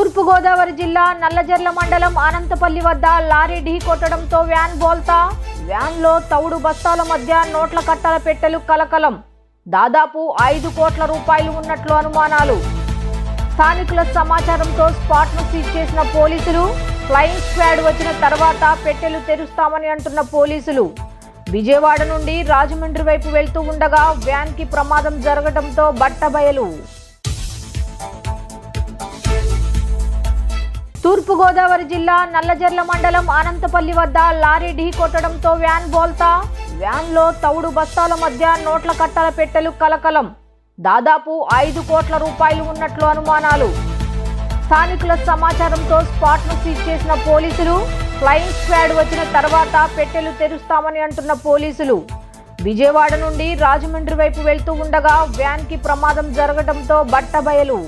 తూర్పుగోదావరి జిల్లా నల్లజర్ల మండలం అనంతపల్లి వద్ద లారీ ఢీ కొట్టడంతో వ్యాన్ బోల్తా. వ్యాన్లో తౌడు బస్తాల మధ్య నోట్ల కట్టల పెట్టెలు కలకలం. దాదాపు ఐదు కోట్ల రూపాయలు ఉన్నట్లు అనుమానాలు. స్థానికుల సమాచారంతో స్పాట్ను సీజ్ చేసిన పోలీసులు ఫ్లయింగ్ స్క్వాడ్ వచ్చిన తర్వాత పెట్టెలు తెరుస్తామని అంటున్న పోలీసులు. విజయవాడ నుండి రాజమండ్రి వైపు వెళ్తూ ఉండగా వ్యాన్కి ప్రమాదం జరగడంతో బట్టబయలు. తూర్పుగోదావరి జిల్లా నల్లజర్ల మండలం అనంతపల్లి వద్ద లారీ ఢీ కొట్టడంతో వ్యాన్ బోల్తా. వ్యాన్లో తవుడు బస్తాల మధ్య నోట్ల కట్టల పెట్టెలు కలకలం. దాదాపు ఐదు కోట్ల రూపాయలు ఉన్నట్లు అనుమానాలు. స్థానికుల సమాచారంతో స్పాట్ను సీజ్ చేసిన పోలీసులు ఫ్లయింగ్ స్క్వాడ్ వచ్చిన తర్వాత పెట్టెలు తెరుస్తామని అంటున్న పోలీసులు. విజయవాడ నుండి రాజమండ్రి వైపు వెళ్తూ ఉండగా వ్యాన్కి ప్రమాదం జరగడంతో బట్టబయలు.